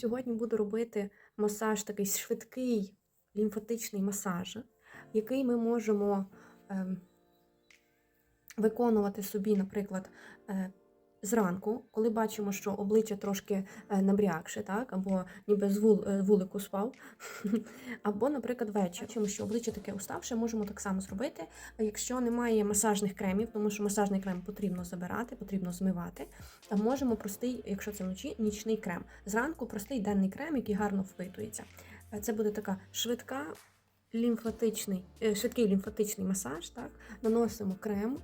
Сьогодні буду робити масаж, такий швидкий лімфатичний масаж, який ми можемо ем, виконувати собі, наприклад, е, зранку, коли бачимо, що обличчя трошки е, набрякше, так, або ніби з вул, е, вулику спав, або, наприклад, ввечері. Бачимо, що обличчя таке уставше, можемо так само зробити. Якщо немає масажних кремів, тому що масажний крем потрібно забирати, потрібно змивати, а можемо простий, якщо це вночі, нічний крем. Зранку простий денний крем, який гарно впитується. Е, Це буде така швидка лімфатичний, швидкий лімфатичний масаж. Так? Наносимо крем.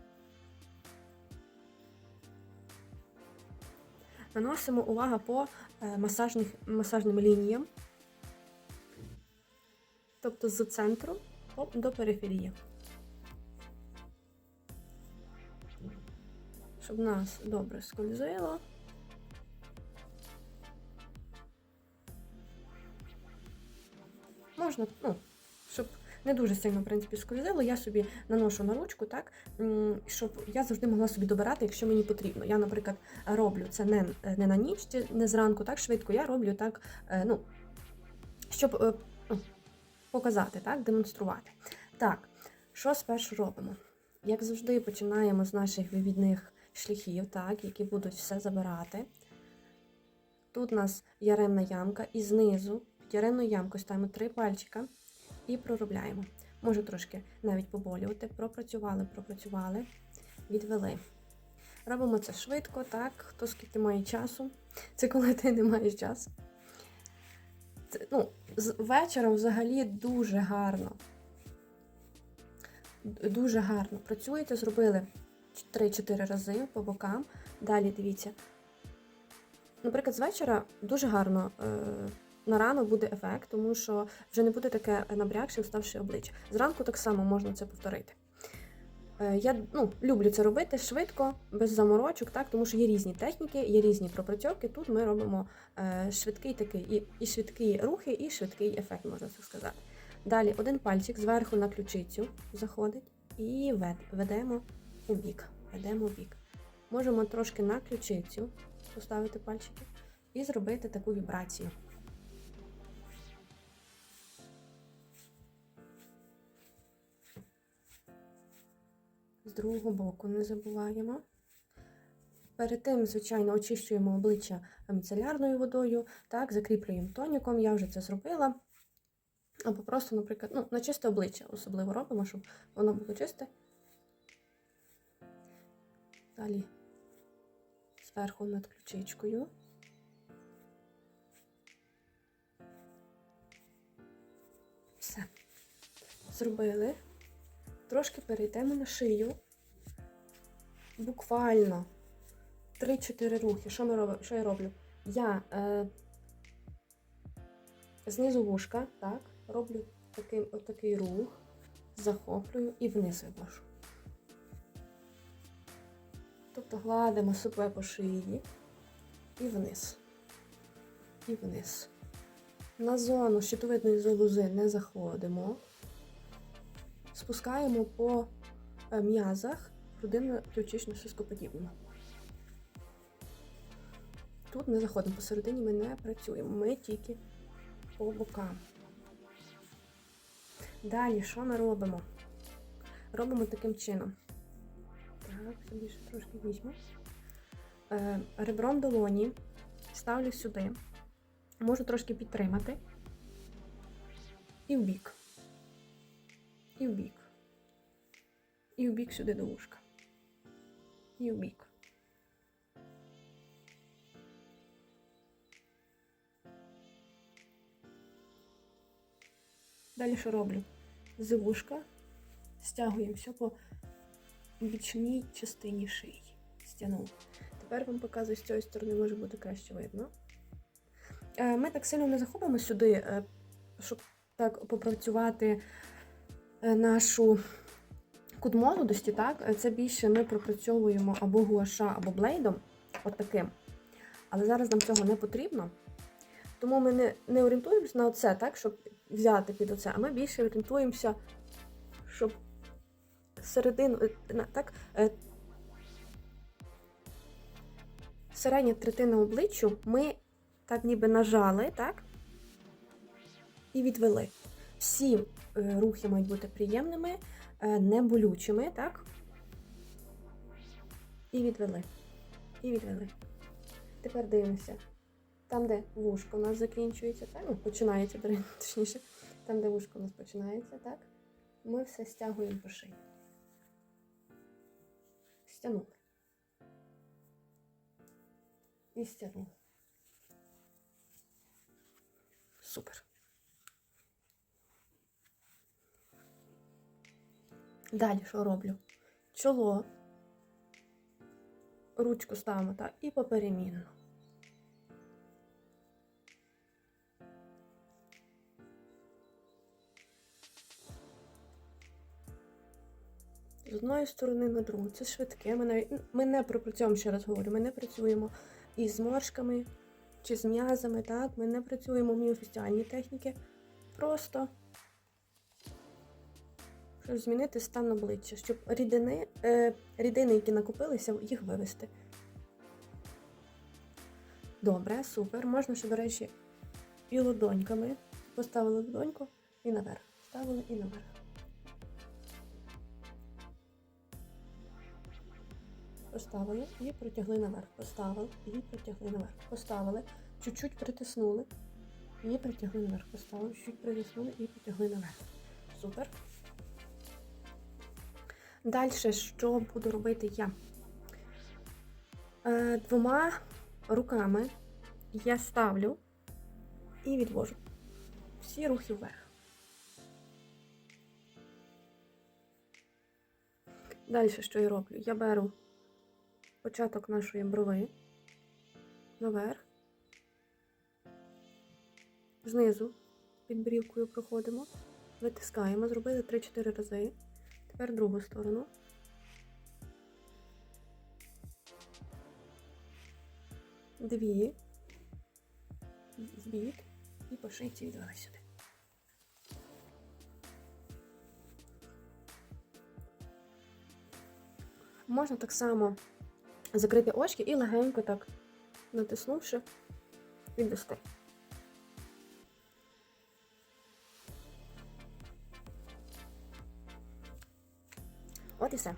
Наносимо увага по е, масажних, масажним лініям, тобто з центру до периферії. Щоб нас добре скользило. Можна, ну, не дуже сильно, в принципі, скользило, я собі наношу на ручку, так, щоб я завжди могла собі добирати, якщо мені потрібно. Я, наприклад, роблю це не, не на ніч, не зранку, так швидко, я роблю так, е, ну, щоб е, ну, показати, так, демонструвати. Так, що спершу робимо? Як завжди, починаємо з наших вивідних шляхів, так, які будуть все забирати. Тут у нас яремна ямка, і знизу яремною ямкою ставимо три пальчика і проробляємо. Може трошки навіть поболювати. Пропрацювали, пропрацювали, відвели. Робимо це швидко, так, хто скільки має часу. Це коли ти не маєш часу. Це, ну, з вечором взагалі дуже гарно. Дуже гарно працюєте, зробили 3-4 рази по бокам. Далі дивіться. Наприклад, з вечора дуже гарно е, на рано буде ефект, тому що вже не буде таке набрякше, уставши обличчя. Зранку так само можна це повторити. Е, я ну, люблю це робити швидко, без заморочок, так, тому що є різні техніки, є різні пропрацьовки. Тут ми робимо е, швидкий такий і, і швидкі рухи, і швидкий ефект, можна так сказати. Далі один пальчик зверху на ключицю заходить і вед, ведемо у бік. Ведемо бік. Можемо трошки на ключицю поставити пальчики і зробити таку вібрацію. З другого боку не забуваємо. Перед тим, звичайно, очищуємо обличчя міцелярною водою, так, закріплюємо тоніком, я вже це зробила. Або просто, наприклад, ну, на чисте обличчя особливо робимо, щоб воно було чисте. Далі зверху над ключичкою. Все. Зробили. Трошки перейдемо на шию. Буквально 3-4 рухи. Що, ми робимо? Що я роблю? Я е, знизу вушка, так, роблю такий, отакий рух, захоплюю і вниз вивожу. Тобто гладимо себе по шиї і вниз. І вниз. На зону щитовидної залози не заходимо. Спускаємо по е, м'язах грудинно ключично шископодібно. Тут не заходимо посередині, ми не працюємо. Ми тільки по бокам. Далі, що ми робимо? Робимо таким чином. Так, собі ще трошки візьму. Е, ребром долоні ставлю сюди. Можу трошки підтримати. І в бік. І в бік. І в бік сюди до вушка. І в бік. Далі що роблю? З вушка стягуємо все по бічній частині шиї. Стягнула. Тепер вам показую з цієї сторони, може бути краще видно. Е, Ми так сильно не заходимо сюди, е, щоб так попрацювати е, нашу кут молодості, так? Е, Це більше ми пропрацьовуємо або гуаша, або блейдом, от таким. Але зараз нам цього не потрібно. Тому ми не, не орієнтуємося на оце, так, щоб взяти під оце, а ми більше орієнтуємося, щоб середину, е, так, е, середня третина обличчю ми так ніби нажали, так? І відвели. Всі рухи мають бути приємними, е, не болючими, так? І відвели. І відвели. Тепер дивимося. Там, де вушко у нас закінчується, так? Ну, починається, точніше. Там, де вушко у нас починається, так? Ми все стягуємо по шиї. Стягнули. І стягнули. Супер. Далі що роблю? Чоло. Ручку ставимо так і поперемінно. З одної сторони на другу. Це швидке. Ми, навіть, ми не пропрацьовуємо, ще раз говорю, ми не працюємо із зморшками чи з м'язами, так? Ми не працюємо міофасціальні техніки. Просто щоб змінити стан обличчя, щоб рідини, е, рідини, які накопилися, їх вивести. Добре, супер. Можна ще, до речі, і ладоньками. Поставили ладоньку і наверх. Ставили і наверх. Поставили і протягли наверх. Поставили і протягли наверх. Поставили, чуть-чуть притиснули і притягли наверх. Поставили, чуть-чуть притиснули і потягли наверх. Супер. Далі, що буду робити я? Е, двома руками я ставлю і відвожу всі рухи вверх. Далі, що я роблю? Я беру початок нашої брови наверх, знизу під брівкою проходимо, витискаємо, зробили 3-4 рази. Тепер другу сторону. Дві. В і по шийці відвели сюди. Можна так само закрити очки і легенько так, натиснувши, відвести. І.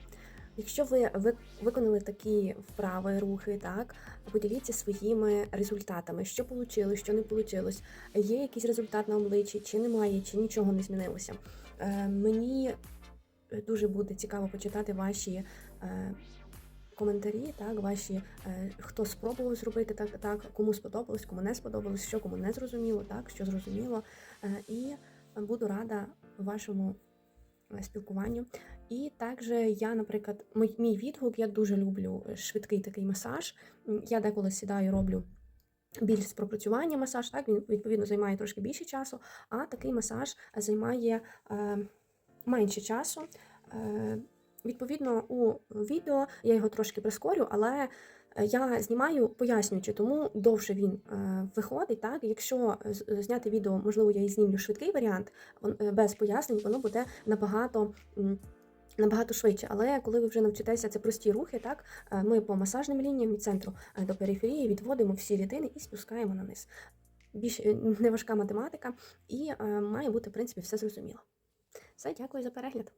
Якщо ви ви- виконали такі вправи, рухи, так, поділіться своїми результатами, що вийшло, що не вийшло. Є якийсь результат на обличчі, чи немає, чи нічого не змінилося. Е, мені дуже буде цікаво почитати ваші е, коментарі, так, ваші, е, хто спробував зробити так, так, кому сподобалось, кому не сподобалось, що кому не зрозуміло, так, що зрозуміло. Е, і буду рада вашому е, спілкуванню. І також я, наприклад, мій, відгук, я дуже люблю е, швидкий такий масаж. Я деколи сідаю, роблю більш з пропрацювання масаж, так він відповідно займає трошки більше часу, а такий масаж займає е, менше часу. Е, відповідно, у відео я його трошки прискорю, але е, я знімаю пояснюючи, тому довше він е, виходить. Так, якщо зняти відео, можливо, я і знімлю швидкий варіант, е, без пояснень, воно буде набагато. Набагато швидше, але коли ви вже навчитеся, це прості рухи, так е, ми по масажним лініям від центру е, до периферії відводимо всі рідини і спускаємо на низ. Більш е, неважка математика, і має бути, в принципі, все зрозуміло. Все, дякую за перегляд.